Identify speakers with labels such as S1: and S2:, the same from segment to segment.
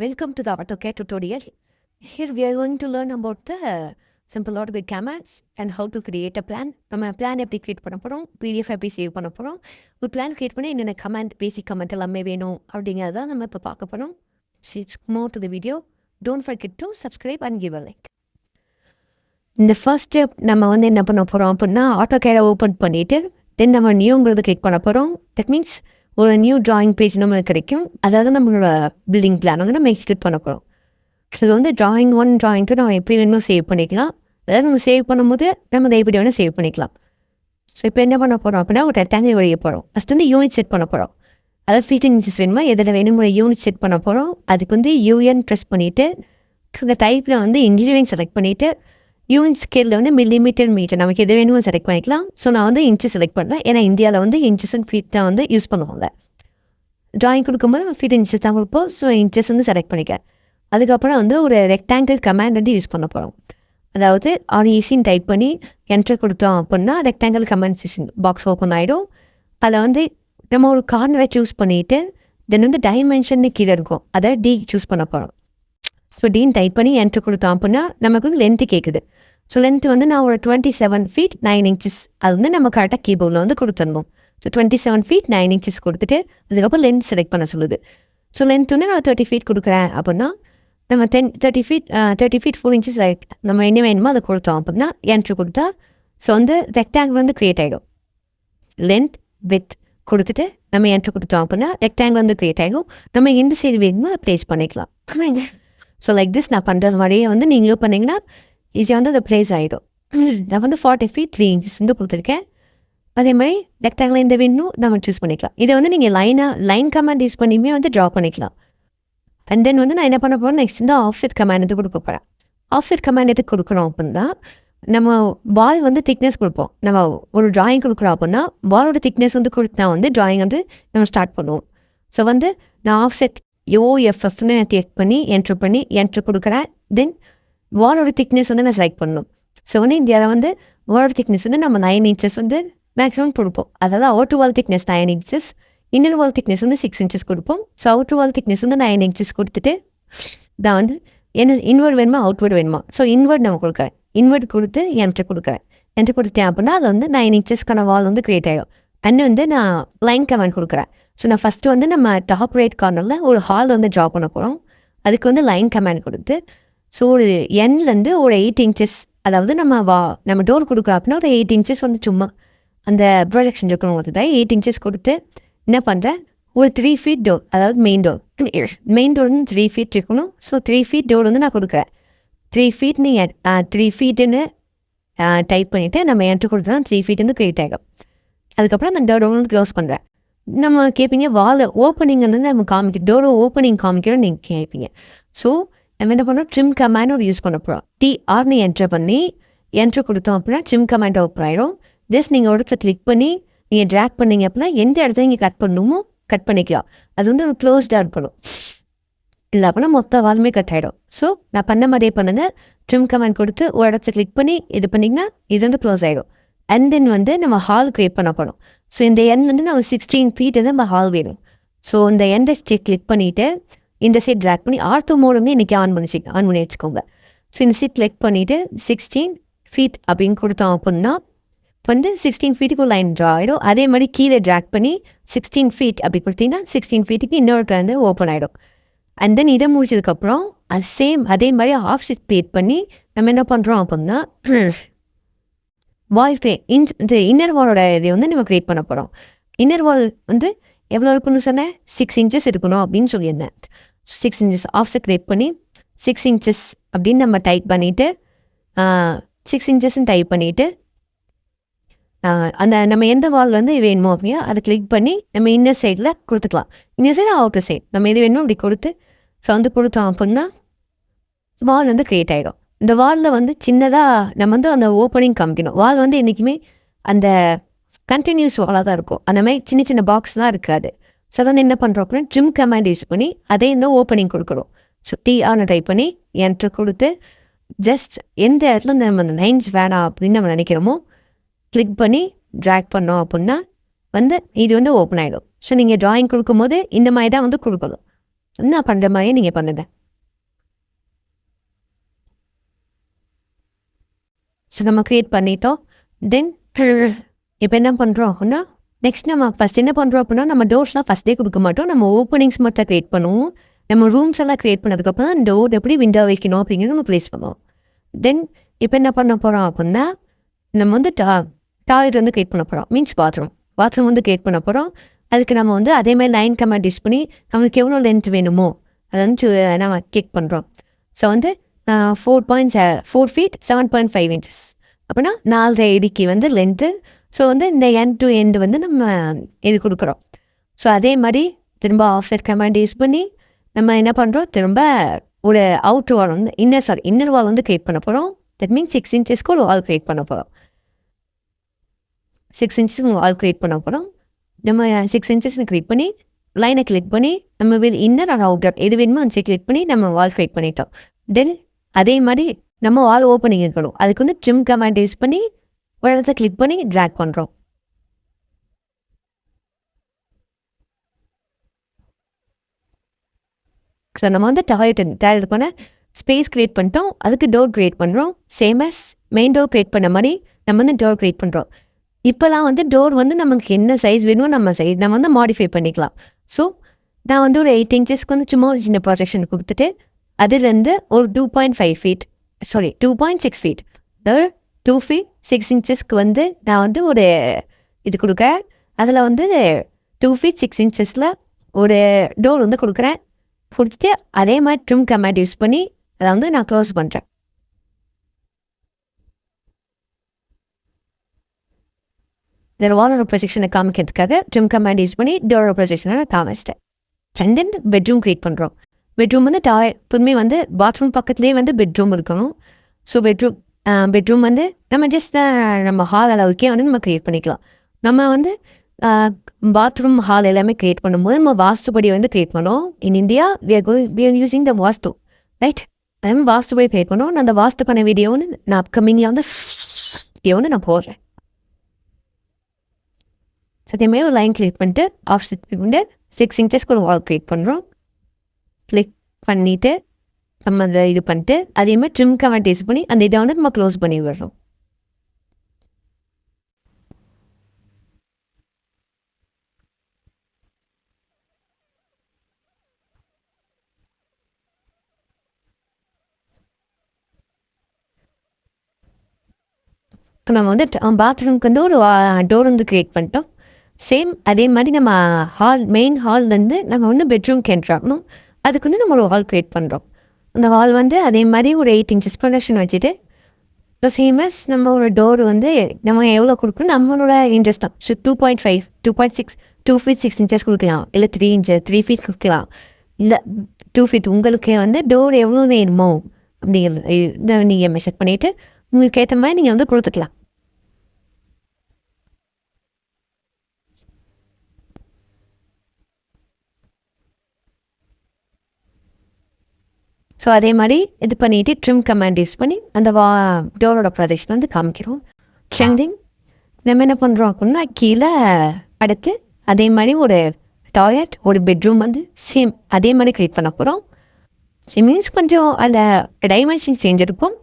S1: Welcome to the AutoCAD tutorial. Here we are going to learn about the simple AutoCAD commands and how to create a plan. நம்ம plan எப்படி create பண்ண போகிறோம் PDF எப்படி save பண்ண போகிறோம் ஒரு plan create பண்ணி என்னென்ன கமெண்ட் பேசிக் கமெண்ட் எல்லாமே வேணும் அப்படிங்கிறத நம்ம இப்போ பார்க்க போகிறோம் sheets more to the video don't forget to subscribe and give a like இந்த ஃபர்ஸ்ட் ஸ்டெப் நம்ம வந்து என்ன பண்ண போகிறோம் அப்படின்னா ஆட்டோ கேரை ஓப்பன் பண்ணிவிட்டு தென் நம்ம நியூங்கிறது கிளிக் பண்ண போகிறோம் தட் மீன்ஸ் ஒரு நியூ ட்ராயிங் பேஜ் நம்மளுக்கு கிடைக்கும். அதாவது நம்மளோட பில்டிங் பிளான் வந்து நம்ம எக்ஸிக்யூட் பண்ண போகிறோம் ஸோ இது வந்து ட்ராயிங் ஒன் ட்ராயிங் டூ நம்ம எப்படி வேணுமோ சேவ் பண்ணிக்கலாம். அதாவது நம்ம சேவ் பண்ணும்போது நம்ம அதை எப்படி வேணால் சேவ் பண்ணிக்கலாம். ஸோ இப்போ என்ன பண்ண போகிறோம் அப்படின்னா ஒரு ரெக்டாங்கிள் வழிய போகிறோம் ஃபஸ்ட் வந்து யூனிட் செட் பண்ண போகிறோம் அதாவது ஃபிஃப்டின் இன்ச்சஸ் வேணுமா? எதில் வேணுமோ யூனிட் செட் பண்ண போகிறோம் அதுக்கு வந்து யூஎன் ப்ரெஸ் பண்ணிவிட்டு இந்த டைப்பில் வந்து இன்ஜினியரிங் செலக்ட் பண்ணிவிட்டு யூனிட் ஸ்கேலில் வந்து மில்லிமீட்டர் மீட்டர் நமக்கு எது வேணுமோ செலக்ட் பண்ணிக்கலாம். ஸோ நான் வந்து இன்ச்சு செலக்ட் பண்ணுறேன் ஏன்னா இந்தியாவில் வந்து இன்ச்சஸ் அண்ட் ஃபீட் தான் வந்து யூஸ் பண்ணுவாங்க. ட்ராயிங் கொடுக்கும்போது நம்ம ஃபீட் இன்ச்சஸ் தான் கொடுப்போம். ஸோ இன்ச்சஸ் வந்து செலக்ட் பண்ணிக்க. அதுக்கப்புறம் வந்து ஒரு ரெக்டாங்கிள் கமாண்ட் வந்து யூஸ் பண்ண போகிறோம் அதாவது ஆர்இசின்னு டைப் பண்ணி என்டர் கொடுத்தோம் அப்படின்னா rectangle command session box open ஆகிடும் அதில் வந்து நம்ம ஒரு கார்னரை சூஸ் பண்ணிவிட்டு தென் வந்து டைமென்ஷன்னு கீழே இருக்கும். அதை டி சூஸ் பண்ண போகிறோம் ஸோ டீன் டைப் பண்ணி என்ட்ரு கொடுத்தோம் அப்படின்னா நமக்கு வந்து லென்த்து கேட்குது ஸோ லென்த் வந்து நான் ஒரு twenty seven feet nine inches அது வந்து நம்ம கரெக்டாக கீபோர்டில் வந்து கொடுத்துருந்தோம் so twenty seven feet nine inches கொடுத்துட்டு அதுக்கப்புறம் லென்த் செலக்ட் பண்ண சொல்லுது. ஸோ லென்த் வந்து நான் தேர்ட்டி ஃபீட் கொடுக்குறேன் அப்படின்னா நம்ம ten thirty feet thirty feet four inches like நம்ம என்ன வேணுமோ அதை கொடுத்தோம் அப்படின்னா என்ட்ரு கொடுத்தா ஸோ வந்து ரெக்டாங்கிள் வந்து க்ரியேட் ஆகிடும் லென்த் வித் கொடுத்துட்டு நம்ம என்ட்ரு கொடுத்தோம் அப்படின்னா ரெக்டாங்கிள் வந்து க்ரியேட் ஆகும் நம்ம எந்த சைடு வேணுமோ ப்ளேஸ் பண்ணிக்கலாம். ஸோ லைக் திஸ் நான் பண்ணுறது மாதிரியே வந்து நீங்களும் பண்ணிங்கன்னா ஈஸியாக வந்து அது ப்ளேஸ் ஆகிடும் நான் வந்து ஃபார்ட்டி ஃபீட் த்ரீ இன்ச்சஸ் வந்து கொடுத்துருக்கேன். அதே மாதிரி ரெக்டாங்கிள் இந்த வேணும் நம்ம சூஸ் பண்ணிக்கலாம். இதை வந்து நீங்கள் லைனாக லைன் கமாண்ட் யூஸ் பண்ணியுமே வந்து ட்ரா பண்ணிக்கலாம். அண்ட் தென் வந்து நான் என்ன பண்ண போகிறேன் நெக்ஸ்ட் வந்து ஆஃப்செட் கமாண்ட் எது கொடுக்க போகிறேன் ஆஃப்செட் கமாண்ட் எது கொடுக்குறோம் அப்படின்னா நம்ம பால் வந்து திக்னஸ் கொடுப்போம். நம்ம ஒரு டிராயிங் கொடுக்குறோம் அப்படின்னா பாலோட திக்னஸ் வந்து கொடுத்தா வந்து டிராயிங் வந்து நம்ம ஸ்டார்ட் பண்ணுவோம். ஸோ வந்து நான் ஆஃப்செட் யோஎஃப்எஃப்னு செக் பண்ணி என்ட்ரு பண்ணி என்ட்ரு கொடுக்குறேன். தென் வாலோட திக்னஸ் வந்து நான் செலக்ட் பண்ணணும். ஸோ வந்து இந்தியாவில் வந்து வாலோட திக்னஸ் வந்து நம்ம நைன் இன்ச்சஸ் வந்து மேக்ஸிமம் கொடுப்போம். அதாவது out wall thickness nine inches inner wall thickness வந்து சிக்ஸ் இன்ச்சஸ் கொடுப்போம். ஸோ அவுட்ரு வால் திக்னஸ் வந்து நைன் இன்ச்சஸ் கொடுத்துட்டு நான் வந்து என்ன இன்வெர்ட் வேணுமா அவுட்வர்ட் வேணுமா? ஸோ இன்வெர்ட் நம்ம கொடுக்குறேன். இன்வெர்ட் கொடுத்து என்ட்ரு கொடுக்குறேன். என்ட்ரு கொடுத்தேன் அப்படின்னா அது வந்து நைன் இன்ச்சஸ்க்கான வால் வந்து க்ரியேட் ஆகிடும் அண்ட் வந்து நான் லைன் கமெண்ட் கொடுக்குறேன். ஸோ நான் ஃபஸ்ட்டு வந்து நம்ம டாப் ரேட் கார்னரில் ஒரு ஹால் வந்து ட்ரா பண்ண போகிறோம் அதுக்கு வந்து லைன் கமெண்ட் கொடுத்து ஸோ ஒரு எண்ட்லேருந்து ஒரு எயிட் இன்ச்சஸ் அதாவது நம்ம வா நம்ம டோர் கொடுக்குறோம் அப்படின்னா ஒரு எயிட் இன்ச்சஸ் வந்து சும்மா அந்த ப்ரொஜெக்ஷன் இருக்கணும் வந்து எயிட் இன்ச்சஸ் கொடுத்து என்ன பண்ணுறேன் ஒரு த்ரீ ஃபீட் டோர் அதாவது மெயின் டோர் மெயின் டோர் வந்து த்ரீ ஃபீட் இருக்கணும். ஸோ த்ரீ ஃபீட் டோர் வந்து நான் கொடுக்குறேன். த்ரீ ஃபீட் நீங்கள் த்ரீ ஃபீட்டுன்னு டைப் பண்ணிவிட்டு நம்ம என்ட்ரு கொடுத்தோம்னா த்ரீ ஃபீட் வந்து கிரியேட் ஆகும் அதுக்கப்புறம் அந்த டோர் வந்து க்ளோஸ் பண்ணுறேன் நம்ம கேட்பீங்க வால் ஓப்பனிங் வந்து நம்ம காமிக்க டோரை ஓப்பனிங் காமிக்கிறோம் நீங்கள் கேட்பீங்க ஸோ நம்ம என்ன பண்ணோம்? ட்ரிம் கமாண்ட் ஒரு யூஸ் பண்ண போகிறோம் டி ஆர்னி என்ட்ரு பண்ணி என்ட்ரு கொடுத்தோம் அப்படின்னா ட்ரிம் கமாண்ட் ஓப்பன் ஆகிடும் ஜஸ்ட் நீங்கள் ஒரு இடத்துல கிளிக் பண்ணி நீங்கள் ட்ராக் பண்ணீங்க அப்படின்னா எந்த இடத்துல நீங்கள் கட் பண்ணணுமோ கட் பண்ணிக்கலாம். அது வந்து ஒரு க்ளோஸ்டாக இருக்கணும் இல்லை அப்படின்னா மொத்த வாலுமே கட் ஆகிடும் ஸோ நான் பண்ண மாதிரியே பண்ணுங்க. ட்ரிம் கமெண்ட் கொடுத்து ஒரு இடத்துல கிளிக் பண்ணி இது பண்ணிங்கன்னா இது வந்து க்ளோஸ் ஆகிடும் அண்ட் தென் வந்து நம்ம ஹால் க்ரியேட் பண்ண போகிறோம் ஸோ இந்த எண் வந்து நம்ம சிக்ஸ்டீன் ஃபீட்டு நம்ம ஹால் வேணும். ஸோ இந்த எண்டை கிளிக் பண்ணிவிட்டு இந்த சைட் ட்ராக் பண்ணி ஆர்த்தோ மோடு வந்து இன்றைக்கி ஆன் பண்ணி ஆன் பண்ணி வச்சுக்கோங்க. ஸோ இந்த சீட் கிளிக் பண்ணிவிட்டு சிக்ஸ்டீன் ஃபீட் அப்படின்னு கொடுத்தோம் அப்படின்னா வந்து சிக்ஸ்டீன் ஃபீட்டுக்கு ஒரு லைன் ட்ரா ஆகிடும் அதே மாதிரி கீழே ட்ராக் பண்ணி சிக்ஸ்டீன் ஃபீட் அப்படி கொடுத்தீங்கன்னா சிக்ஸ்டீன் ஃபீட்டுக்கு இன்னொரு வந்து ஓப்பன் ஆகிடும் அண்ட் தென் இதை முடிச்சதுக்கப்புறம் அது சேம் அதே மாதிரி ஆஃப் ஷீட் பேட் பண்ணி நம்ம என்ன பண்ணுறோம் அப்படின்னா வால் க்ரே இன்ச் இந்த இன்னர் வாலோட இதை வந்து நம்ம க்ரியேட் பண்ண போகிறோம் இன்னர் வால் வந்து எவ்வளோ இருக்குன்னு சொன்னேன் சிக்ஸ் இன்ச்சஸ் இருக்கணும் அப்படின்னு சொல்லியிருந்தேன். சிக்ஸ் இன்ச்சஸ் ஆஃப்ஸை க்ரியேட் பண்ணி சிக்ஸ் இன்ச்சஸ் அப்படின்னு நம்ம டைப் பண்ணிவிட்டு சிக்ஸ் இன்ச்சஸ்ன்னு டைப் பண்ணிவிட்டு அந்த நம்ம எந்த வால் வந்து வேணுமோ அப்படியா அதை கிளிக் பண்ணி நம்ம இன்னர் சைடில் கொடுத்துக்கலாம். இன்னர் சைடு அவுட்டர் சைட் நம்ம எது வேணுமோ அப்படி கொடுத்து ஸோ வந்து கொடுத்தோம் அப்படின்னா வால் வந்து க்ரியேட் ஆகிடும் இந்த வாலில் வந்து சின்னதாக நம்ம வந்து அந்த ஓப்பனிங் காமிக்கணும். வால் வந்து என்றைக்குமே அந்த கண்டினியூஸ் வாலாக தான் இருக்கும். அந்த மாதிரி சின்ன சின்ன பாக்ஸ்லாம் இருக்காது. ஸோ அதை என்ன பண்ணுறோம் அப்படின்னா ட்ரிம் கமாண்ட் யூஸ் பண்ணி அதே இன்னும் ஓப்பனிங் கொடுக்குறோம். ஸோ டிஆர்னு டைப் பண்ணி என்ட்ரு கொடுத்து ஜஸ்ட் எந்த இடத்துல நம்ம அந்த லைன்ஸ் வேணாம் அப்படின்னு நம்ம நினைக்கிறோமோ கிளிக் பண்ணி ட்ராக் பண்ணோம் அப்படின்னா வந்து இது வந்து ஓப்பன் ஆகிடும் ஸோ நீங்கள் ட்ராயிங் கொடுக்கும்போது இந்த மாதிரி தான் வந்து கொடுக்கணும். நான் பண்ணுற மாதிரியே நீங்கள் பண்ணுங்க. ஸோ நம்ம க்ரியேட் பண்ணிட்டோம். தென் இப்போ என்ன பண்ணுறோம் அப்படின்னா நெக்ஸ்ட் நம்ம ஃபஸ்ட் என்ன பண்ணுறோம் அப்படின்னா நம்ம டோர்ஸ்லாம் ஃபஸ்ட்டே கொடுக்க மாட்டோம். நம்ம ஓப்பனிங்ஸ் மட்டும் க்ரியேட் பண்ணுவோம். நம்ம ரூம்ஸ் எல்லாம் க்ரியேட் பண்ணதுக்கப்புறம் தான் டோர் எப்படி விண்டோ வைக்கணும் அப்படிங்கிறது நம்ம ப்ளேஸ் பண்ணுவோம். தென் இப்போ என்ன பண்ண போகிறோம் அப்படின்னா நம்ம வந்து டா டாய்லெட் வந்து க்ரியேட் பண்ண போகிறோம் மீன்ஸ் பாத்ரூம் பாத்ரூம் வந்து க்ரியேட் பண்ண போகிறோம் அதுக்கு நம்ம வந்து அதே மாதிரி லைன் கமெண்ட் யூஸ் பண்ணி நம்மளுக்கு எவ்வளோ லென்த் வேணுமோ அதை வந்து நம்ம கிளிக் பண்ணுறோம் ஸோ வந்து four point four feet seven point five inches அப்படின்னா நாலரை ஐடிக்கு வந்து லென்த்து ஸோ வந்து இந்த எண்ட் டு எண்டு வந்து நம்ம இது கொடுக்குறோம். ஸோ அதே மாதிரி திரும்ப ஆஃப்செட் கமாண்ட் யூஸ் பண்ணி நம்ம என்ன பண்ணுறோம் திரும்ப ஒரு அவுட்ரு வால் வந்து இன்னர் சாரி இன்னர் வால் வந்து க்ரியேட் பண்ண போகிறோம் தட் மீன்ஸ் சிக்ஸ் இன்ச்சஸ்க்கு ஒரு வால் க்ரியேட் பண்ண போகிறோம் சிக்ஸ் இன்ச்சஸ்க்கு வால் க்ரியேட் பண்ண போகிறோம் நம்ம சிக்ஸ் இன்ச்சஸ் க்ரியேட் பண்ணி லைனை கிளிக் பண்ணி நம்ம வில் இன்னர் ஆர் அவுட்டர் எது வேணுமோ அந்த கிளிக் பண்ணி நம்ம வால் க்ரியேட் பண்ணிட்டோம். தென் அதே மாதிரி நம்ம வால் ஓப்பனிங் இருக்கணும். அதுக்கு வந்து ட்ரிம் கமாண்ட் யூஸ் பண்ணி ஒரு இடத்த கிளிக் பண்ணி ட்ராக் பண்ணுறோம் ஸோ நம்ம வந்து டாய்லெட் டாய்லெட் பண்ண ஸ்பேஸ் க்ரியேட் பண்ணிட்டோம். அதுக்கு டோர் க்ரியேட் பண்ணுறோம் same as main door create பண்ண மாதிரி நம்ம வந்து டோர் க்ரியேட் பண்ணுறோம் இப்போலாம் வந்து டோர் வந்து நமக்கு என்ன சைஸ் வேணுமோ நம்ம சைஸ் நம்ம வந்து மாடிஃபை பண்ணிக்கலாம். ஸோ நான் வந்து ஒரு எயிட் இன்ச்சஸ்க்கு வந்து சும்மா ஒரு சின்ன ப்ரொஜெக்ஷன் கொடுத்துட்டு அதுலேருந்து ஒரு two point five feet sorry two point six feet two feet six இன்ச்சஸ்க்கு வந்து நான் வந்து ஒரு இது கொடுக்குறேன். அதில் வந்து டூ ஃபீட் சிக்ஸ் இன்ச்சஸில் ஒரு டோர் வந்து கொடுக்குறேன். கொடுத்துட்டு அதே மாதிரி ட்ரிம் கமேட் யூஸ் பண்ணி அதை வந்து நான் க்ளோஸ் பண்ணுறேன் இதில் வாலோட ப்ரொஜெக்ஷனை காமிக்கிறதுக்காக ட்ரிம் கமாண்ட் யூஸ் பண்ணி டோரோட ப்ரொஜெக்ஷனை நான் காமிச்சிட்டேன். அண்ட் பெட்ரூம் க்ரியேட் பண்ணுறோம் பெட்ரூம் வந்து டாய் எப்போதுமே வந்து பாத்ரூம் பக்கத்துலேயே வந்து பெட்ரூம் இருக்கணும். ஸோ பெட்ரூம் பெட்ரூம் வந்து நம்ம ஜஸ்ட் நம்ம ஹால் அளவுக்கே வந்து நம்ம க்ரியேட் பண்ணிக்கலாம். நம்ம வந்து பாத்ரூம் ஹால் எல்லாமே க்ரியேட் பண்ணும்போது நம்ம வாஸ்துபடி வந்து க்ரியேட் பண்ணோம் in India we are going we are using the vastu right நம்ம வாஸ்துபடி க்ரியேட் பண்ணோம் நான் அந்த வாஸ்து பண்ண வீடியோ வந்து நான் அப்கமிங்கில் வந்து வீடியோ வந்து நான் போடுறேன். சத்தியமே ஒரு லைன் க்ரியேட் பண்ணிட்டு ஆஃப் செட் பண்ணிட்டு சிக்ஸ் இன்ச்சஸ்க்கு ஒரு வால் க்ரியேட் பண்ணுறோம் கிளிக் பண்ணிவிட்டு நம்ம அதை இது பண்ணிட்டு அதே மாதிரி ட்ரிம் கமெண்ட் பண்ணி அந்த இதை வந்து நம்ம க்ளோஸ் பண்ணி விடுறோம். நம்ம வந்து பாத்ரூம்க்கு வந்து ஒரு டோர் வந்து க்ரியேட் பண்ணிட்டோம். சேம் அதே மாதிரி நம்ம ஹால் மெயின் ஹால்லேருந்து நம்ம வந்து பெட்ரூம்க்கு என்ட்ரு அதுக்கு வந்து நம்ம ஒரு ஹால் க்ரியேட் பண்ணுறோம் அந்த ஹால் வந்து அதே மாதிரி ஒரு எயிட் இன்ச்சஸ் ப்ரொடக்ஷன் வச்சுட்டு ஸோ சேமஸ் நம்ம ஒரு டோர் வந்து நம்ம எவ்வளோ கொடுக்கணும்? நம்மளோட இன்ட்ரெஸ்ட் தான். So two point five two point six two feet six inches கொடுக்கலாம். இல்லை த்ரீ இன்ச்சஸ் த்ரீ ஃபீட் கொடுக்கலாம். இல்லை டூ ஃபீட் உங்களுக்கே வந்து டோர் எவ்வளோ வேணுமோ அப்படிங்கிறது நீங்கள் மெஷர் பண்ணிவிட்டு உங்களுக்கு ஏற்ற மாதிரி நீங்கள் வந்து கொடுத்துக்கலாம். ஸோ அதே மாதிரி இது பண்ணிவிட்டு ட்ரிம் கமாண்ட் யூஸ் பண்ணி அந்த வா டோரோட ப்ரொஜெக்ஷன் வந்து காமிக்கிறோம். ட்ரெண்டிங் நம்ம என்ன பண்ணுறோம் அப்படின்னா கீழே அடுத்து அதே மாதிரி ஒரு டாய்லெட் ஒரு பெட்ரூம் வந்து சேம் அதே மாதிரி க்ரியேட் பண்ண போகிறோம் மீன்ஸ் கொஞ்சம் அந்த டைமென்ஷன் சேஞ்ச் இருக்கும்.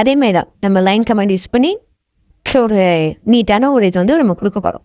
S1: அதே மாதிரி தான் நம்ம லைன் கமாண்ட் யூஸ் பண்ணி ஒரு நீட்டான ஒரு இது வந்து நம்ம கொடுக்க போகிறோம்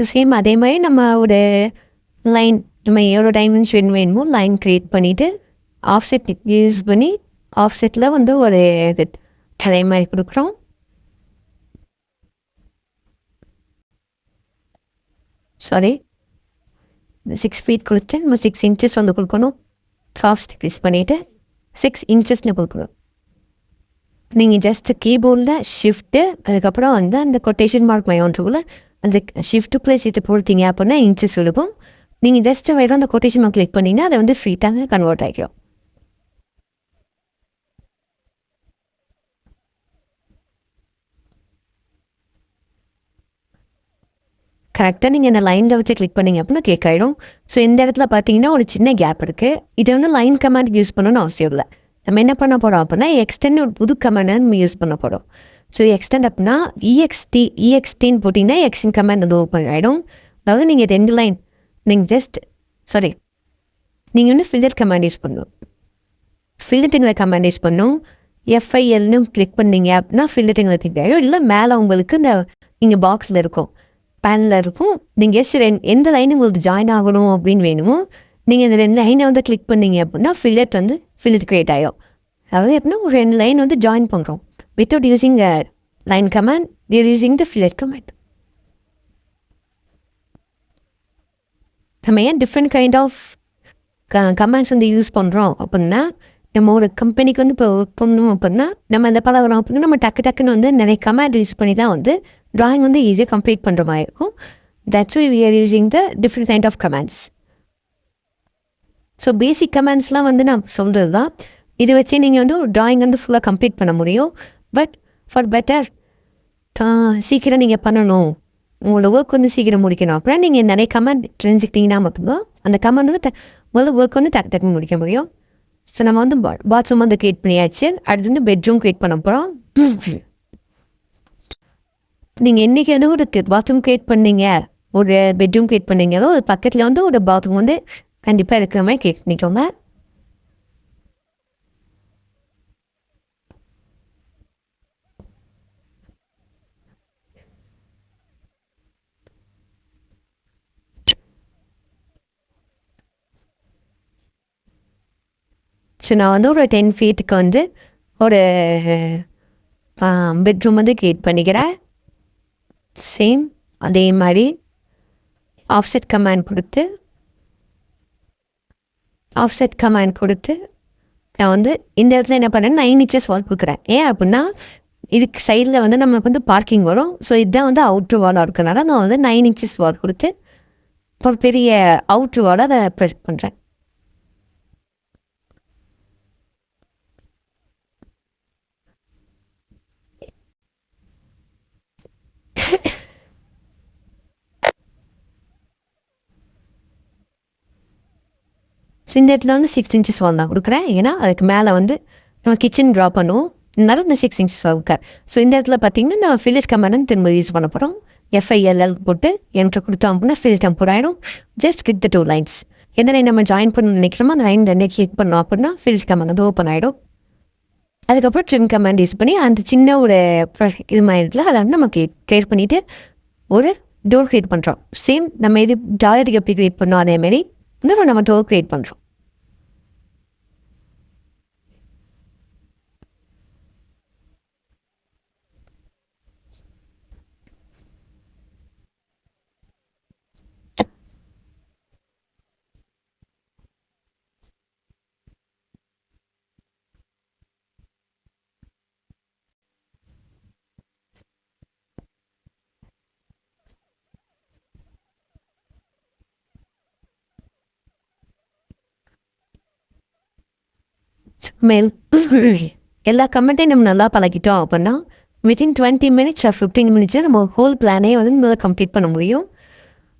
S1: ஸோ சேம் அதே மாதிரி நம்ம ஒரு லைன் நம்ம எவ்வளோ டைமென்ஷன் வேணுமோ லைன் க்ரியேட் பண்ணிவிட்டு ஆஃப்செட் யூஸ் பண்ணி ஆஃப்செட்டில் வந்து ஒரு இது அதே மாதிரி கொடுக்குறோம். சாரி சிக்ஸ் ஃபீட் கொடுத்துட்டு நம்ம சிக்ஸ் இன்ச்சஸ் வந்து கொடுக்கணும். சாஃப்ட் ஸ்டிக்ஸ் பண்ணிவிட்டு சிக்ஸ் இன்ச்சஸ்னு கொடுக்கணும். நீங்கள் ஜஸ்ட் கீபோர்டில் ஷிஃப்ட்டு அதுக்கப்புறம் வந்து அந்த கொட்டேஷன் மார்க் மையோன்றக்குள்ள அந்த ஷிஃப்ட் பிளேஸ் இதை போடுத்தீங்க அப்படின்னா இன்ச்சு சுலபம் நீங்கள் ஜஸ்ட் வயிறு அந்த கொட்டேஷன் மார்க் கிளிக் பண்ணிங்கன்னா அதை வந்து ஃபீட்டாக கன்வெர்ட் ஆகிடும் கரெக்டாக நீங்கள் இந்த லைனில் வச்சு கிளிக் பண்ணிங்க அப்படின்னா கிளிக் ஆகிடும் ஸோ இந்த இடத்துல பார்த்தீங்கன்னா ஒரு சின்ன கேப் இருக்குது இதை வந்து லைன் கமாண்ட் யூஸ் பண்ணணும்னு அவசியம் இல்லை. நம்ம என்ன பண்ண போகிறோம் அப்படின்னா எக்ஸ்டென் ஒரு புது கமாண்ட் நம்ம யூஸ் பண்ண போகிறோம் ஸோ எக்ஸ்டெண்ட் அப்படின்னா இஎக்ஸ்டி இஎக்ஸ்டின்னு போட்டிங்கன்னா எக்ஸ்டின் கமெண்ட் வந்து ஓப்பன் ஆகிடும் அதாவது நீங்கள் ரெண்டு லைன் நீங்கள் ஜஸ்ட் சாரி நீங்கள் வந்து ஃபில்டர் கமாண்ட் யூஸ் பண்ணணும். ஃபில்லட்டிங்கில் கமாண்ட் யூஸ் பண்ணும். எஃப்ஐஎல்னு கிளிக் பண்ணீங்க அப்படின்னா ஃபில்லட்டிங்கில் திங்க் ஆகிடும் இல்லை மேலே உங்களுக்கு இந்த இங்கே பாக்ஸில் இருக்கும். பேனில் இருக்கும். நீங்கள் எஸ் ரெண்டு எந்த லைன் உங்களுக்கு ஜாயின் ஆகணும் அப்படின்னு வேணுமோ நீங்கள் இந்த ரெண்டு லைனை வந்து கிளிக் பண்ணீங்க அப்படின்னா ஃபில்லட் வந்து ஃபில்லட் க்ரியேட் ஆகிடும் அதாவது எப்படின்னா ஒரு ரெண்டு லைன் வந்து ஜாயின் பண்ணுறோம் without using line we are using the fillet command. நம்ம ஏன் டிஃப்ரெண்ட் கைண்ட் ஆஃப் க கமெண்ட்ஸ் வந்து யூஸ் பண்ணுறோம் அப்படின்னா நம்ம ஒரு கம்பெனிக்கு வந்து இப்போ ஒர்க் பண்ணணும் அப்படின்னா நம்ம அந்த பழகிறோம் அப்படின்னா நம்ம டக்கு டக்குன்னு வந்து நிறைய கமெண்ட் யூஸ் பண்ணி தான் வந்து ட்ராயிங் வந்து ஈஸியாக கம்ப்ளீட் பண்ணுற மாதிரி இருக்கும். That's why we are using the different kind of commands so basic கமெண்ட்ஸ்லாம் வந்து நான் சொல்கிறது தான். இதை வச்சு நீங்கள் வந்து ஒரு ட்ராயிங் வந்து ஃபுல்லாக கம்ப்ளீட் பண்ண முடியும். பட் ஃபார் பெட்டர் சீக்கிரம் நீங்கள் பண்ணணும். உங்களோட ஒர்க் வந்து சீக்கிரம் முடிக்கணும். அப்புறம் நீங்கள் நிறைய கமெண்ட் தெரிஞ்சுக்கிட்டீங்கன்னா மட்டும்தான் அந்த கமெண்ட் வந்து முதல்ல ஒர்க் வந்து டக்கு டக்குன்னு முடிக்க முடியும். ஸோ நம்ம வந்து பாத்ரூம் வந்து க்ரியேட் பண்ணியாச்சு. அடுத்து வந்து பெட்ரூம் க்ரியேட் பண்ண போகிறோம் நீங்கள் என்றைக்கு வந்து ஒரு பாத்ரூம் க்ரியேட் பண்ணீங்க? ஒரு பெட்ரூம் க்ரியேட் பண்ணீங்களோ ஒரு பக்கத்தில் வந்து ஒரு பாத்ரூம் வந்து கண்டிப்பாக இருக்கிற மாதிரி க்ரியேட் பண்ணிக்கோங்க. ஸோ நான் வந்து ஒரு டென் ஃபீட்டுக்கு வந்து ஒரு பெட்ரூம் வந்து க்ரியேட் பண்ணிக்கிறேன். சேம் அதே மாதிரி ஆஃப்செட் கமாண்ட் கொடுத்து ஆஃப்செட் கமாண்ட் கொடுத்து நான் வந்து இந்த இடத்துல என்ன பண்ணேன் நைன் இன்ச்சஸ் வால் கொடுக்குறேன். ஏன் அப்படின்னா இதுக்கு சைடில் வந்து நமக்கு வந்து பார்க்கிங் வரும். ஸோ இதுதான் வந்து அவுட்ரு வாலாக இருக்கனால நான் வந்து நைன் இன்ச்சஸ் வால் கொடுத்து ஒரு பெரிய அவுட்ரு வாலாக அதை ப்ரெஸ் பண்ணுறேன் ஸோ இந்த இடத்துல வந்து சிக்ஸ் இன்ச்சஸ் வால் தான் கொடுக்குறேன். ஏன்னா அதுக்கு மேலே வந்து நம்ம கிச்சன் ட்ரா பண்ணுவோம். அதனால இந்த சிக்ஸ் இன்ச்சஸ் கொடுக்கார் ஸோ இந்த இடத்துல பார்த்தீங்கன்னா நான் ஃபிலிஸ் கமெண்ட் திரும்ப யூஸ் பண்ண போகிறோம் எஃப்ஐஎல்எல் போட்டு என்கிட்ட கொடுத்தோம் அப்படின்னா ஃபில் டெம்பர் ஆகிடும் just click the two lines எந்த லைன் நம்ம ஜாயின் பண்ண நினைக்கிறோமோ அந்த லைன் ரெண்டே கிளிக் பண்ணோம் அப்படின்னா ஃபில் கமெண்ட் வந்து ஓப்பன் ஆகிடும் அதுக்கப்புறம் ட்ரிம் கமெண்ட் யூஸ் பண்ணி அந்த சின்ன ஒரு இது மாதிரி இருக்குல்ல அதை வந்து நம்ம கிளியர் பண்ணிவிட்டு ஒரு டோர் க்ரியேட் பண்ணுறோம் சேம் நம்ம இது டாலர் எப்படி க்ரியேட் பண்ணோம் அதேமாரி இன்னொரு நம்ம டோர் க்ரியேட் பண்ணுறோம் மெயில் எல்லா கமெண்ட்டையும் நம்ம நல்லா பழகிட்டோம் அப்படின்னா within twenty minutes or fifteen மினிட்ஸில் நம்ம ஹோல் பிளானே வந்து முதல்ல கம்ப்ளீட் பண்ண முடியும்.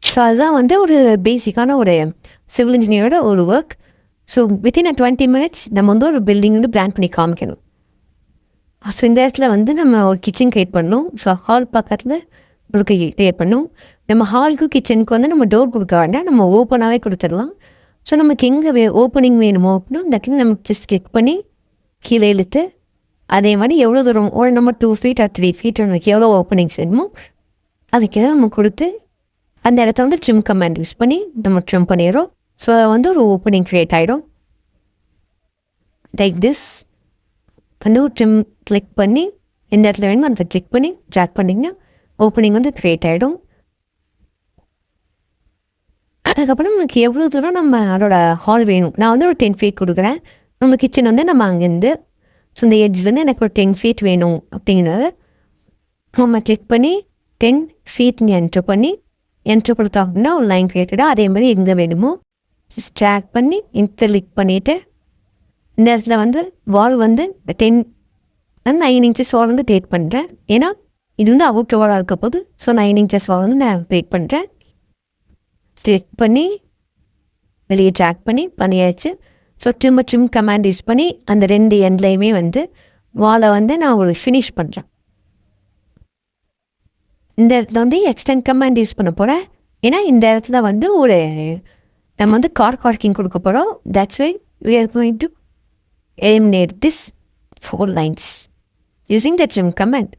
S1: ஸோ அதுதான் வந்து ஒரு பேசிக்கான ஒரு சிவில் இன்ஜினியரோட ஒரு work so within a twenty minutes நம்ம வந்து ஒரு பில்டிங் வந்து பிளான் பண்ணி காமிக்கணும். ஸோ இந்த இடத்துல வந்து நம்ம ஒரு கிச்சன் கிரியேட் பண்ணணும். ஸோ ஹால் பக்கத்தில் ஒரு கிரியேட் பண்ணணும். நம்ம ஹாலுக்கு கிச்சனுக்கு வந்து நம்ம டோர் கொடுக்க வேண்டாம். நம்ம ஓப்பனாகவே கொடுத்துடலாம். ஸோ நமக்கு எங்கே வே ஓப்பனிங் வேணுமோ அப்படின்னா இந்த இடத்துல நம்ம ஜஸ்ட் கிளிக் பண்ணி கீழே இழுத்து அதே மாதிரி எவ்வளோ தூரம் ஒரு நம்ம two feet or three feet நமக்கு எவ்வளோ ஓப்பனிங்ஸ் வேணுமோ அதுக்கு நம்ம கொடுத்து அந்த இடத்த வந்து ட்ரிம் கமாண்ட் யூஸ் பண்ணி நம்ம ட்ரிம் பண்ணிடுறோம். ஸோ வந்து ஒரு ஓப்பனிங் க்ரியேட் ஆகிடும் லைக் திஸ் வந்து ட்ரிம் கிளிக் பண்ணி எந்த இடத்துல வேணுமோ அதை கிளிக் பண்ணி ட்ராக் பண்ணிங்கன்னா ஓப்பனிங் வந்து க்ரியேட் ஆகிடும் அதுக்கப்புறம் நமக்கு எவ்வளோ தூரம் நம்ம அதோட ஹால் வேணும்? நான் வந்து ஒரு டென் ஃபீட் கொடுக்குறேன். நம்ம கிச்சன் வந்து நம்ம அங்கேருந்து ஸோ இந்த எட்ஜ்லேருந்து எனக்கு ஒரு டென் ஃபீட் வேணும் அப்படிங்கிறது நம்ம கிளிக் பண்ணி டென் ஃபீட்ங்க என்ட்ரு பண்ணி என்ட்ரு கொடுத்தோம் அப்படின்னா ஒரு லைன் கிரியேட்டடாக அதே மாதிரி எங்கே வேணுமோ ஜஸ்ட் ட்ராக் பண்ணி இன்டர்லிக் பண்ணிவிட்டு இந்த இடத்துல வந்து வால் வந்து டென் நைன் இன்ச்சஸ் வால் வந்து டேட் பண்ணுறேன் ஏன்னா இது வந்து அவுட் வாலாக இருக்க போது ஸோ நைன் இன்ச்சஸ் வால் வந்து நான் வெயிட் பண்ணுறேன் செலக்ட் பண்ணி வெளியே ட்ராக் பண்ணி பண்ணியாச்சு so trim trim command use பண்ணி அந்த ரெண்டு எண்ட்லேயுமே வந்து வாலை வந்து நான் ஒரு ஃபினிஷ் பண்ணுறேன் இந்த இடத்துல வந்து எக்ஸ்டென்ட் கமாண்ட் யூஸ் பண்ண போகிறேன் ஏன்னா இந்த இடத்துல வந்து ஒரு நம்ம வந்து கார் கார்க்கிங் கொடுக்க போகிறோம் that's why we are going to eliminate this four lines using the trim command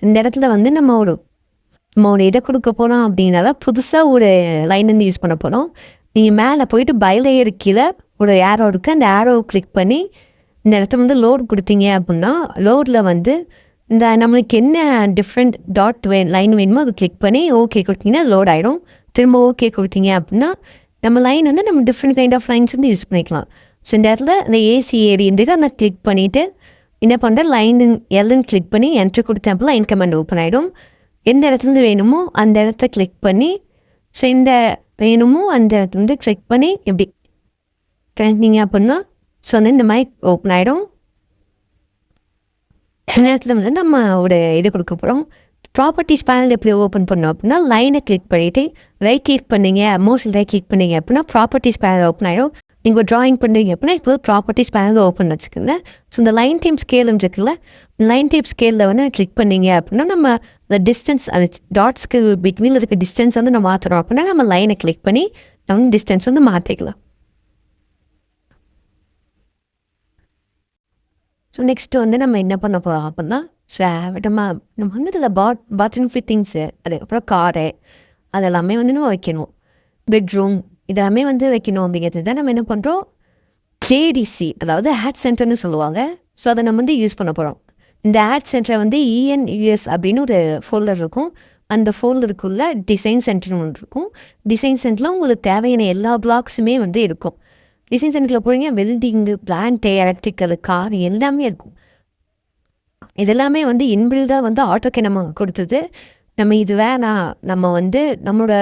S1: இந்த இடத்துல வந்து நம்ம ஒரு நம்ம ஒரு இதை கொடுக்க போகிறோம் அப்படின்னா புதுசாக ஒரு லைன் வந்து யூஸ் பண்ண போகிறோம் நீங்கள் மேலே போயிட்டு பைலேயர் கீழே ஒரு ஏரோ இருக்குது அந்த ஏரோ கிளிக் பண்ணி இந்த இடத்துல வந்து லோட் கொடுத்தீங்க அப்படின்னா லோடில் வந்து இந்த நம்மளுக்கு என்ன டிஃப்ரெண்ட் டாட் வே லைன் வேணுமோ அது கிளிக் பண்ணி ஓகே கொடுத்தீங்கன்னா லோட் ஆகிடும் திரும்ப ஓகே கொடுத்தீங்க அப்படின்னா நம்ம லைன் வந்து நம்ம டிஃப்ரெண்ட் கைண்ட் ஆஃப் லைன்ஸ் வந்து யூஸ் பண்ணிக்கலாம். ஸோ இந்த இடத்துல இந்த ஏசி ஏடி இருந்துட்டு அந்த கிளிக் பண்ணிவிட்டு என்ன பண்ணுறேன் லைன் எல்லுன்னு கிளிக் பண்ணி என்ட்ரு கொடுத்தப்போ லைன் கமெண்ட் ஓப்பன் ஆகிடும் எந்த இடத்துலேருந்து வேணுமோ அந்த இடத்த கிளிக் பண்ணி ஸோ இந்த வேணுமோ அந்த இடத்துலேருந்து கிளிக் பண்ணி எப்படி ட்ரெண்டிங்க அப்படின்னா ஸோ வந்து இந்த மாதிரி ஓப்பன் ஆகிடும் நேரத்தில் இடத்துல வந்து நம்ம ஒரு இது கொடுக்க போகிறோம் ப்ராப்பர்ட்டிஸ் பேனல் எப்படி ஓப்பன் பண்ணோம் அப்படின்னா லைனை கிளிக் பண்ணிவிட்டு ரைட் கிளிக் பண்ணீங்க மோஸ்ட்லி ரைட் கிளிக் பண்ணிங்க அப்படின்னா ப்ராப்பர்ட்டிஸ் பேனல் ஓப்பன் ஆகிடும் நீங்கள் ட்ராயிங் பண்ணுறீங்க அப்படின்னா இப்போ ப்ராப்பர்ட்டிஸ் பேனல் ஓப்பன் வச்சுக்கோங்க. ஸோ இந்த லைன் டீம் ஸ்கேலும் இருக்குல்ல லைன் டீப் ஸ்கேலில் வந்து கிளிக் பண்ணீங்க அப்படின்னா நம்ம இந்த டிஸ்டன்ஸ் அந்த டாட்ஸ்க்கு பிட்வீனில் இருக்க டிஸ்டன்ஸ் வந்து நம்ம மாற்றுறோம் அப்படின்னா நம்ம லைனை கிளிக் பண்ணி நம்ம டிஸ்டன்ஸ் வந்து மாற்றிக்கலாம் ஸோ நெக்ஸ்ட்டு வந்து நம்ம என்ன பண்ண போகிறோம் அப்படின்னா ஸோ நம்ம நம்ம வந்து இதில் பாட் பாத்ரூம் ஃபிட்டிங்ஸு அதுக்கப்புறம் காரு அதெல்லாமே வந்து நம்ம வைக்கணும். பெட்ரூம் இதெல்லாமே வந்து வைக்கணும் அப்படிங்கிறது தான் நம்ம என்ன பண்ணுறோம் ஜேடிசி அதாவது ஹேட் சென்டர்னு சொல்லுவாங்க. ஸோ அதை நம்ம வந்து யூஸ் பண்ண போகிறோம் இந்த ஆட் சென்டரை வந்து இஎன்யூஎஸ் அப்படின்னு ஒரு ஃபோல்டர் இருக்கும். அந்த ஃபோல்டருக்குள்ளே டிசைன் சென்டர்னு ஒன்று இருக்கும். டிசைன் சென்டரில் உங்களுக்கு தேவையான எல்லா பிளாக்ஸுமே வந்து இருக்கும். டிசைன் சென்டரில் போகிறீங்க வெல்டிங்கு பிளான்ட்டு எலக்ட்ரிக்கல் கார் எல்லாமே இருக்கும். இதெல்லாமே வந்து இன்பில்டாக வந்து ஆட்டோக்கே நம்ம கொடுத்தது. நம்ம இது வேணாம். நம்ம வந்து நம்மளோட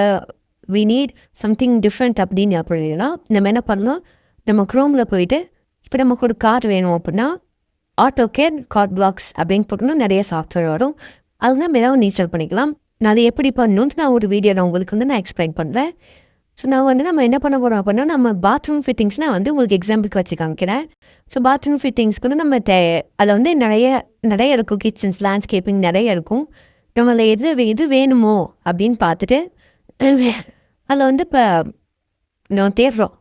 S1: வி நீட் சம்திங் டிஃப்ரெண்ட் அப்படின்னு அப்படின்னா நம்ம என்ன பண்ணலாம் நம்ம க்ரோமில் போயிட்டு இப்போ நமக்கு ஒரு கார் வேணும் அப்படின்னா ஆட்டோ கேர் கார்ட் பிளாக்ஸ் அப்படின்னு போட்டோம்னா நிறைய சாஃப்ட்வேர் வரும். அதுதான் மெதுவாக நீச்சல் பண்ணிக்கலாம். நான் அதை எப்படி பண்ணணுன்ட்டு நான் ஒரு வீடியோ நான் உங்களுக்கு வந்து நான் எக்ஸ்பிளைன் பண்ணுறேன் ஸோ நான் வந்து நம்ம என்ன பண்ண போகிறோம் அப்படின்னா நம்ம பாத்ரூம் ஃபிட்டிங்ஸ்னால் வந்து உங்களுக்கு எக்ஸாம்பிளுக்கு வச்சு காமிக்கிறேன். ஸோ பாத்ரூம் ஃபிட்டிங்ஸ்க்கு வந்து நம்ம தே அதில் வந்து நிறைய நிறைய இருக்கும். கிச்சன்ஸ் லேண்ட்ஸ்கேப்பிங் நிறைய இருக்கும். நம்மளை எது எது வேணுமோ அப்படின்னு பார்த்துட்டு அதில் வந்து இப்போ நான் தேடுறோம்.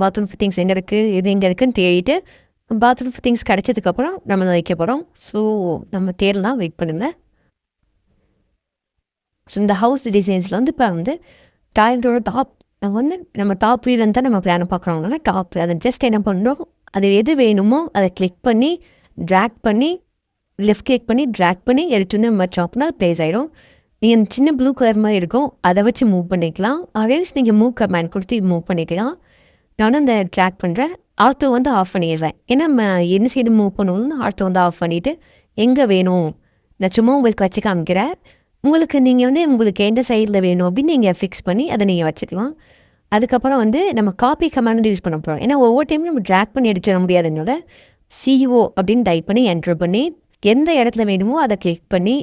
S1: பாத்ரூம் ஃபிட்டிங்ஸ் எங்கே இருக்குது இது எங்கே இருக்குதுன்னு தேடிட்டு பாத்ரூம் ஃபிட்டிங்ஸ் கிடச்சதுக்கப்புறம் நம்ம வைக்க போகிறோம் ஸோ நம்ம தேடலாம் வெயிட் பண்ணுங்க. ஸோ இந்த ஹவுஸ் டிசைன்ஸில் வந்து இப்போ வந்து டாய்லெட்டோட டாப் நம்ம வந்து நம்ம டாப் வீடுன்னு தான் நம்ம பிளானை பார்க்குறோம்னால டாப் அதை ஜஸ்ட் என்ன பண்ணுறோம் அது எது வேணுமோ அதை கிளிக் பண்ணி ட்ராக் பண்ணி லெஃப்ட் கிளிக் பண்ணி ட்ராக் பண்ணி எடுத்துட்டு நம்ம டாப்னா ப்ளேஸ் ஆகிடும் நீங்கள் சின்ன ப்ளூ கலர் மாதிரி இருக்கும் அதை வச்சு மூவ் பண்ணிக்கலாம். அதேஸ் நீங்கள் மூவ் கமேண்ட் கொடுத்து மூவ் பண்ணிக்கலாம். நானும் அந்த ட்ராக் பண்ணுறேன் ஆர்த்தோ வந்து ஆஃப் பண்ணிடுறேன். ஏன்னா நம்ம என்ன சைடு மூவ் பண்ணணும்னு ஆர்த்தோ வந்து ஆஃப் பண்ணிவிட்டு எங்கே வேணும்? நான் சும்மா உங்களுக்கு வச்சு காமிக்கிறேன். உங்களுக்கு நீங்கள் வந்து உங்களுக்கு எந்த சைடில் வேணும் அப்படின்னு நீங்கள் ஃபிக்ஸ் பண்ணி அதை நீங்கள் வச்சுக்கலாம். அதுக்கப்புறம் வந்து நம்ம காப்பி கமாண்ட் யூஸ் பண்ண போகிறோம் ஏன்னா ஒவ்வொரு டைமும் நம்ம ட்ராக் பண்ணி எடுத்துட முடியாதுனால சிஓ அப்படின்னு டைப் பண்ணி என்ட்ரு பண்ணி எந்த இடத்துல வேணுமோ அதை கிளிக் பண்ணி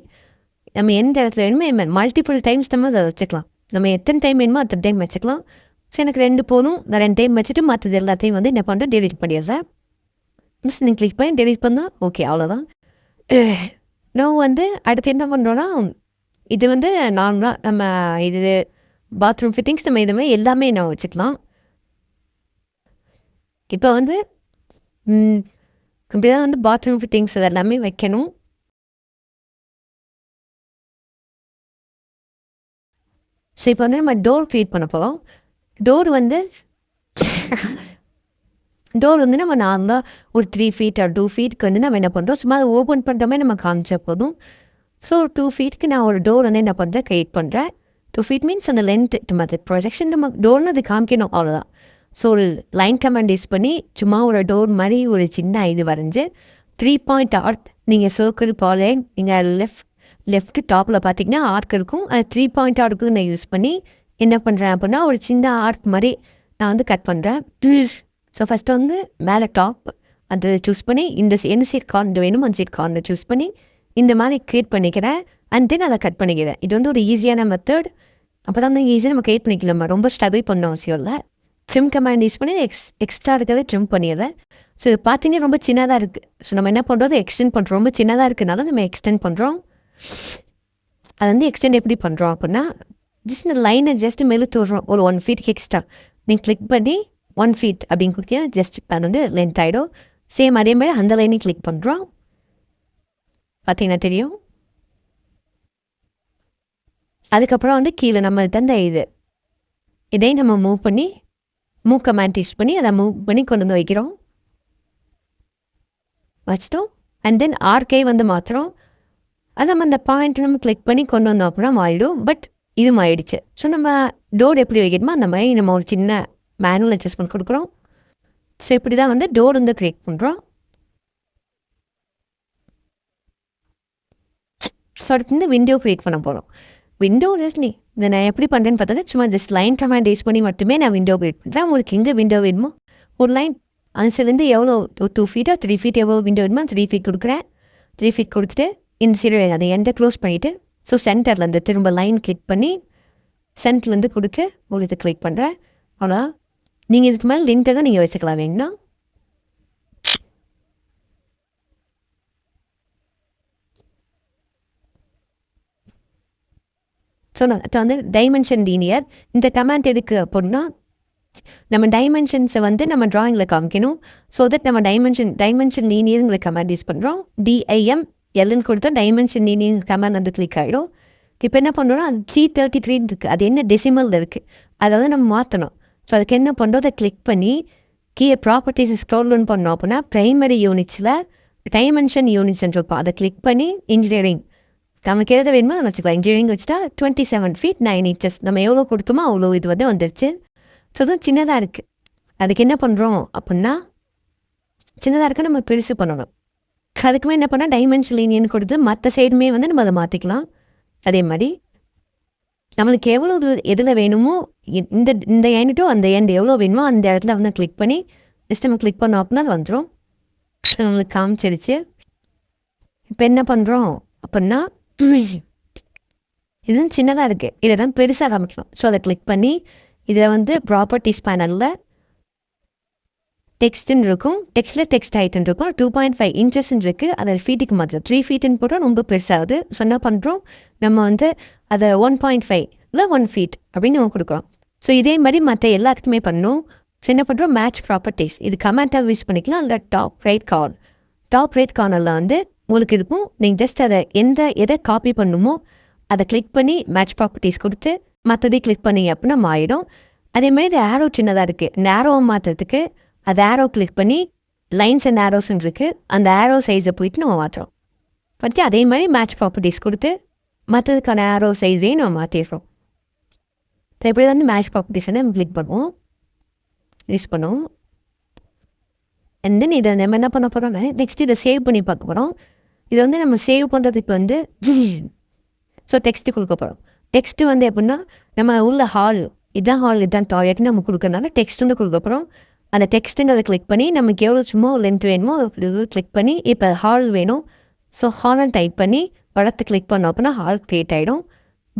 S1: நம்ம எந்த இடத்துல வேணுமோ மல்டிபிள் டைம்ஸ் நம்ம அதை வச்சுக்கலாம். நம்ம எத்தனை டைம் வேணுமோ அத்தனை டைம் வச்சுக்கலாம். ஸோ எனக்கு ரெண்டு போதும். நான் ரெண்டு டைம் வச்சுட்டு மற்றது எல்லாத்தையும் வந்து என்ன பண்ணுறேன் டெலிட் பண்ணிடுறேன். மிஸ் நீங்கள் கிளிக் பண்ணி டெலிட் பண்ணால் ஓகே அவ்வளோதான் நான் eh, வந்து அடுத்து என்ன பண்ணுறோன்னா இது வந்து நார்மலாக நம்ம இது பாத்ரூம் ஃபிட்டிங்ஸ் நம்ம இதுமே எல்லாமே நான் வச்சுக்கலாம். இப்போ வந்து இப்படி தான் வந்து பாத்ரூம் ஃபிட்டிங்ஸ் அதெல்லாமே வைக்கணும். ஸோ இப்போ வந்து நம்ம டோர் க்ரியேட் பண்ண போகிறோம் டோர் வந்து டோர் வந்து நம்ம நார்மலாக ஒரு த்ரீ ஃபீட் ஆர் டூ ஃபீட்க்கு வந்து நம்ம என்ன பண்ணுறோம் சும்மா அதை ஓப்பன் பண்ணுறோமே நம்ம காமிச்சா போதும். ஸோ டூ ஃபீட்க்கு நான் ஒரு டோர் வந்து என்ன பண்ணுறேன் க்ரியேட் பண்ணுறேன் டூ ஃபீட் மீன்ஸ் அந்த லென்த்து நம்ம அது ப்ரொஜெக்ஷன் நம்ம டோர்னு அது காமிக்கணும் அவ்வளோதான் ஸோ ஒரு லைன் கமெண்ட் யூஸ் பண்ணி சும்மா ஒரு டோர் மாதிரி ஒரு சின்ன இது வரைஞ்சி த்ரீ பாயிண்ட் ஆர்த் நீங்கள் சர்க்கிள் பாலைன் நீங்கள் லெஃப்ட் லெஃப்ட் டாப்பில் பார்த்தீங்கன்னா ஆர்க் இருக்கும். அது த்ரீ பாயிண்ட் ஆர்க்கு நான் யூஸ் பண்ணி என்ன பண்ணுறேன் அப்படின்னா ஒரு சின்ன ஆர்க் மாதிரி நான் வந்து கட் பண்ணுறேன் ஸோ ஃபஸ்ட்டு வந்து மேலே டாப் அது சூஸ் பண்ணி இந்த எந்த சைட் கார்னர் வேணும் அந்த சைட் கார்னர் சூஸ் பண்ணி இந்த மாதிரி க்ரியேட் பண்ணிக்கிறேன். அண்ட் தென் அதை கட் பண்ணிக்கிறேன். இது வந்து ஒரு ஈஸியான மெத்தட் அப்போ தான் ஈஸியாக நம்ம க்ரியேட் பண்ணிக்கலாமா. ரொம்ப ஸ்ட்ரகிள் பண்ண அவசியம் இல்லை. ட்ரிம் கமாண்ட் யூஸ் பண்ணி எக்ஸ் எக்ஸ்ட்ரா இருக்கிறத ட்ரிம் பண்ணிடுறேன். ஸோ இது பார்த்தீங்கன்னா ரொம்ப சின்னதாக இருக்குது ஸோ நம்ம என்ன பண்ணுறோம் எக்ஸ்டெண்ட் பண்ணுறோம் ரொம்ப சின்னதாக இருக்கனால நம்ம எக்ஸ்டெண்ட் பண்ணுறோம் அது வந்து எக்ஸ்டெண்ட் எப்படி பண்ணுறோம் அப்படின்னா ஜஸ்ட் இந்த லைனை ஜஸ்ட் மெழுத்து விட்றோம் ஒரு ஒன் ஃபீட் எக்ஸ்ட்ரா நீங்கள் கிளிக் பண்ணி ஒன் ஃபீட் அப்படின்னு கொடுத்தீங்கன்னா ஜஸ்ட் அது வந்து லென்த் ஆகிடும் சேம் அதே மாதிரி அந்த லைனையும் கிளிக் பண்ணுறோம் பார்த்தீங்கன்னா தெரியும்? அதுக்கப்புறம் வந்து கீழே நம்ம தந்த இது. இதையும் நம்ம மூவ் பண்ணி மூவ் கமாண்ட் யூஸ் பண்ணி அதை மூவ் பண்ணி கொண்டு வந்து வைக்கிறோம். வச்சிட்டோம். அண்ட் தென் ஆர்கே வந்து மாற்றுறோம் அது நம்ம அந்த பாயிண்ட் நம்ம கிளிக் பண்ணி கொண்டு வந்தோம் அப்படின்னா மாறிடும். பட் இது மாறிடுச்சு ஸோ நம்ம டோர் எப்படி வைக்கணுமோ அந்த மாதிரி நம்ம ஒரு சின்ன மேனுவல் அட்ஜஸ்ட்மெண்ட் கொடுக்குறோம். ஸோ இப்படி தான் வந்து டோர் வந்து க்ரியேட் பண்ணுறோம் ஸோ அடுத்து வந்து விண்டோ க்ரியேட் பண்ண போகிறோம் விண்டோ நீ இதை நான் எப்படி பண்ணுறேன்னு பார்த்தா சும்மா ஜஸ்ட் லைன் கமாண்ட் யூஸ் பண்ணி மட்டுமே நான் விண்டோ க்ரியேட் பண்ணுறேன் உங்களுக்கு எங்கே விண்டோ வேணுமோ ஒரு லைன் அதுலேருந்து எவ்வளோ டூ ஃபீட்டோ த்ரீ ஃபீட் எவ்வளோ விண்டோ வேணுமோ த்ரீ ஃபீட் கொடுக்குறேன். த்ரீ ஃபீட் கொடுத்துட்டு இந்த சீரியல் அதை எண்டை க்ளோஸ் பண்ணிவிட்டு ஸோ சென்டர்லேருந்து திரும்ப லைன் கிளிக் பண்ணி சென்ட்லேருந்து கொடுத்து உங்களுக்கு கிளிக் பண்ணுறேன் ஆனால் நீங்கள் இதுக்கு மேலே லிங்க்டாக நீங்கள் வச்சுக்கலாம். வேணும்னா. ஸோ நான் வந்து டைமென்ஷன் லீனியர் இந்த கமாண்ட் எதுக்கு அப்படின்னா நம்ம டைமென்ஷன்ஸை வந்து நம்ம ட்ராயிங்கில் காமிக்கணும். ஸோ தட் நம்ம டைமென்ஷன் டைமென்ஷன் லீனியருங்கிற கமாண்ட் யூஸ் பண்ணுறோம் டிஐஎம் எல்லுன்னு கொடுத்தா டைமென்ஷன் லீனியர் கமாண்ட் வந்து கிளிக் ஆகிடும் இப்போ என்ன பண்ணுறோம் அது த்ரீ தேர்ட்டி த்ரீன்னு இருக்குது அது என்ன டெசிமல் இருக்குது அதை வந்து நம்ம மாற்றணும் ஸோ அதுக்கு என்ன பண்ணுறோம் அதை கிளிக் பண்ணி கீழே ப்ராப்பர்ட்டிஸ் ஸ்க்ரோல் பண்ணோம் அப்படின்னா ப்ரைமரி யூனிட்ஸில் டைமென்ஷன் யூனிட்ஸ் இருக்கும் அதை கிளிக் பண்ணி இன்ஜினியரிங் நமக்கு எதை வேணுமோ அதை வச்சுக்கலாம். இன்ஜினியரிங் வச்சுட்டா twenty seven feet nine inches நம்ம எவ்வளோ கொடுத்தோமோ அவ்வளோ இது வந்து வந்துருச்சு. ஸோ அதுவும் சின்னதாக இருக்குது அதுக்கு என்ன பண்ணுறோம் அப்படின்னா சின்னதாக இருக்க நம்ம பெருசு பண்ணணும். அதுக்குமே என்ன பண்ணால் டைமென்ஷன் லீனியன் கொடுத்து மற்ற சைடுமே வந்து நம்ம அதை மாற்றிக்கலாம் அதே மாதிரி நம்மளுக்கு எவ்வளோ எதில் வேணுமோ இந்த இந்த எண்ணிட்டோ அந்த எண்ட் எவ்வளோ வேணுமோ அந்த இடத்துல வந்து கிளிக் பண்ணி ஜஸ்ட் நம்ம கிளிக் பண்ணோம் அப்படின்னா அது வந்துடும் நம்மளுக்கு காமிச்சிருச்சு. இப்போ என்ன பண்ணுறோம் அப்படின்னா இது சின்னதாக இருக்குது இதை தான் பெருசாக காமிக்கணும். ஸோ அதை கிளிக் பண்ணி இதில் வந்து ப்ராப்பர்ட்டிஸ் பேனலில் டெக்ஸ்ட்னு இருக்கும் டெக்ஸ்ட்டில் டெக்ஸ்ட் ஹைட்னு இருக்கும் டூ பாயிண்ட் ஃபைவ் இன்ச்சஸ்ன்னு இருக்குது அதை ஃபீட்டுக்கு மாத்திரம். த்ரீ ஃபீட்டுன்னு போட்டால் ரொம்ப பெருசாகுது. ஸோ என்ன பண்ணுறோம் நம்ம வந்து அதை ஒன் பாயிண்ட் ஃபைவ் இல்லை ஒன் ஃபீட் அப்படின்னு நம்ம கொடுக்குறோம். ஸோ இதே மாதிரி மற்ற எல்லாத்துக்குமே பண்ணணும் ஸோ என்ன பண்ணுறோம் மேட்ச் ப்ராப்பர்ட்டிஸ் இது கமெண்ட்டாக யூஸ் பண்ணிக்கலாம். இல்லை top right corner top right கார்னரில் வந்து உங்களுக்கு இருக்கும். நீங்கள் ஜஸ்ட் அதை எந்த எதை காப்பி பண்ணுமோ அதை கிளிக் பண்ணி மேட்ச் ப்ராப்பர்ட்டிஸ் கொடுத்து மற்றதையும் கிளிக் பண்ணி அப்படின்னா மாறிடும். அதே மாதிரி இது ஆரோ சின்னதாக இருக்குது இந்த ஆரோவை மாற்றுறதுக்கு அது ஆரோ கிளிக் பண்ணி லைன்ஸ் அண்ட் ஆரோஸ்ன்னு இருக்குது அந்த ஆரோ சைஸை போயிட்டு நம்ம மாற்றுறோம் பற்றி அதே மாதிரி மேட்ச் ப்ராப்பர்ட்டிஸ் கொடுத்து மற்றதுக்கான ஆரோ சைஸையும் நம்ம மாற்றிடுறோம் எப்படி வந்து மேட்ச் ப்ராப்பர்ட்டிஸ் வந்து நம்ம கிளிக் பண்ணுவோம். யூஸ் பண்ணுவோம். அண்ட் தென் இதை நம்ம என்ன பண்ண போகிறோம்னா நெக்ஸ்ட் இதை சேவ் பண்ணி பார்க்க போகிறோம் இதை வந்து நம்ம சேவ் பண்ணுறதுக்கு வந்து ஸோ டெக்ஸ்ட்டு கொடுக்க போகிறோம் டெக்ஸ்ட்டு வந்து எப்படின்னா நம்ம உள்ள ஹால் இதான் ஹால் இதான் டாய்லெட்னு நம்ம கொடுக்கறனால டெக்ஸ்ட் வந்து கொடுக்க போகிறோம் அந்த டெக்ஸ்ட்டுங்கிறத கிளிக் பண்ணி நமக்கு எவ்வளோ சும்மா லென்த் வேணுமோ கிளிக் பண்ணி இப்போ ஹால் வேணும். ஸோ ஹால்னு டைப் பண்ணி படத்தை கிளிக் பண்ணோம் அப்படின்னா ஹால் க்ரியேட் ஆகிடும்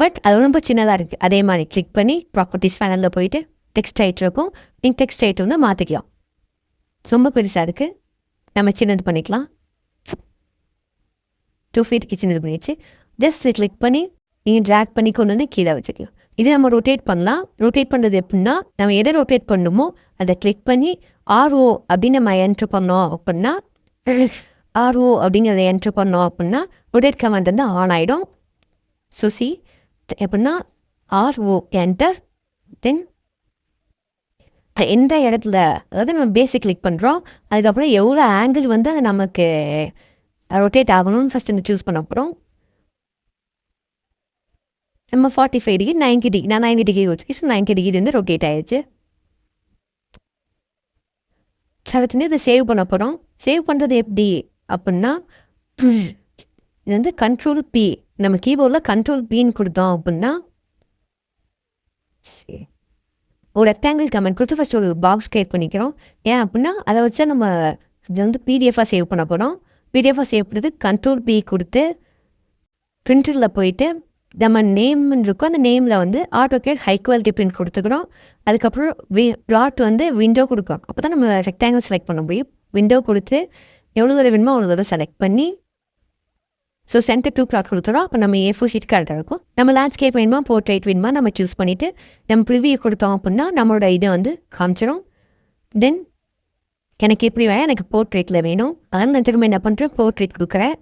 S1: பட் அது ரொம்ப சின்னதாக இருக்குது அதே மாதிரி கிளிக் பண்ணி ப்ராப்பர்ட்டிஸ் ஃபேனலில் போயிட்டு டெக்ஸ்ட் ஹைட் இருக்கும் நீங்கள் டெக்ஸ்ட் ஹைட் வந்து மாற்றிக்கலாம் ரொம்ப பெருசாக இருக்குது நம்ம சின்னது பண்ணிக்கலாம். டூ ஃபீட் கிச்சன் இது பண்ணிடுச்சு ஜஸ்ட் கிளிக் பண்ணி நீங்கள் ட்ராக் பண்ணி கொண்டு வந்து கீழே வச்சுக்கலாம். இதை நம்ம ரொட்டேட் பண்ணலாம். ரொட்டேட் பண்ணுறது எப்படின்னா நம்ம எதை ரொட்டேட் பண்ணணுமோ அதை கிளிக் பண்ணி ஆர்ஓ அப்படின்னு நம்ம என்ட்ரு பண்ணோம் அப்படின்னா ஆர்ஓ அப்படிங்கிறத என்ட்ரு பண்ணோம் அப்படின்னா ரொட்டேட் கமெண்ட் வந்து ஆன் ஆகிடும் சுசி எப்படின்னா ஆர்ஓ என்டர் தென் எந்த இடத்துல அதாவது நம்ம பேசிக் கிளிக் பண்ணுறோம் அதுக்கப்புறம் எவ்வளோ ஆங்கிள் வந்து அது நமக்கு ரொட்டேட் ஆகணும்னு ஃபஸ்ட் இந்த சூஸ் பண்ண போகிறோம் நம்ம forty five degree ninety degree நான் நைன்டி டிகிரி வச்சு ஸோ நைன்டி டிகிரி வந்து ரொட்டேட் ஆயிடுச்சு. அடுத்து இதை சேவ் பண்ண போகிறோம் சேவ் பண்ணுறது எப்படி அப்படின்னா இது வந்து கண்ட்ரோல் பி நம்ம கீபோர்டில் கண்ட்ரோல் பின்னு கொடுத்தோம் அப்படின்னா சரி. ஒரு ரெக்டாங்கிள் கமெண்ட் கொடுத்து ஃபஸ்ட் ஒரு பாக்ஸ் கிரியேட் பண்ணிக்கிறோம். ஏன் அப்படின்னா அதை வச்சு நம்ம இது வந்து பிடிஎஃபாக சேவ் பண்ண போகிறோம் பிடிஎஃபாக சேவ் பண்ணுறது கண்ட்ரோல் பி கொடுத்து பிரிண்டரில் போயிட்டு நம்ம நேம்னு இருக்கும் அந்த நேமில் வந்து AutoCAD high quality print கொடுத்துக்கிறோம். அதுக்கப்புறம் வி ப்ளாட் வந்து விண்டோ கொடுக்கணும் அப்போ தான் நம்ம ரெக்டாங்கிள் செலக்ட் பண்ண முடியும். விண்டோ கொடுத்து எவ்வளோ தூரம் வேணுமோ அவ்வளோ தூரம் செலக்ட் பண்ணி ஸோ சென்டர் டூ ப்ளாட் கொடுத்துறோம். அப்போ நம்ம ஏ ஃபோர் ஷீட் கரெக்டாக இருக்கும். நம்ம லேண்ட்ஸ்கேப் வேணுமா போர்ட்ரேட் வேணுமா நம்ம சூஸ் பண்ணிவிட்டு நம்ம ப்ரிவியூ கொடுத்தோம் அப்படின்னா நம்மளோட இதை வந்து காமிச்சிடும் தென் எனக்கு எப்படி வேணும் எனக்கு போர்ட்ரேட்டில் வேணும். அதனால் நான் திரும்ப என்ன பண்ணுறேன் போர்ட்ரேட் கொடுக்குறேன்.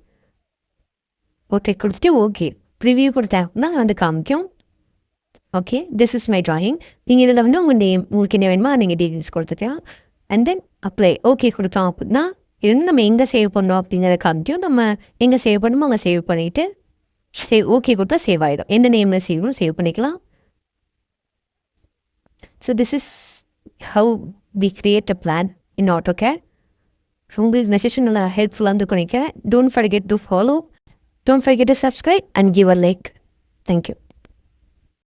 S1: போர்ட்ரேட் கொடுத்துட்டு ஓகே ப்ரிவியூ கொடுத்தேன். அப்படின்னா வந்து காமிக்கும். Okay this is my drawing நீங்கள் இதில் வந்து உங்கள் நேம் உங்களுக்கு என்ன வேணுமா நீங்கள் டீட்டெயில்ஸ் கொடுத்துக்கலாம். அண்ட் தென் அப்ளை ஓகே கொடுத்தோம் அப்படின்னா இது வந்து நம்ம எங்கே சேவ் பண்ணோம் அப்படிங்கிறத காமிக்கும். நம்ம எங்கே சேவ் பண்ணணுமோ அங்கே சேவ் பண்ணிவிட்டு சேவ் ஓகே கொடுத்தா சேவ் ஆகிடும் எந்த நேமில் சேவும் சேவ் பண்ணிக்கலாம் so this is how we create a plan in AutoCAD உங்களுக்கு இந்த செஷன் நல்லா ஹெல்ப்ஃபுல்லாக இருந்து நினைக்கிறேன். Don't forget to follow Don't forget to subscribe and give a like. Thank you.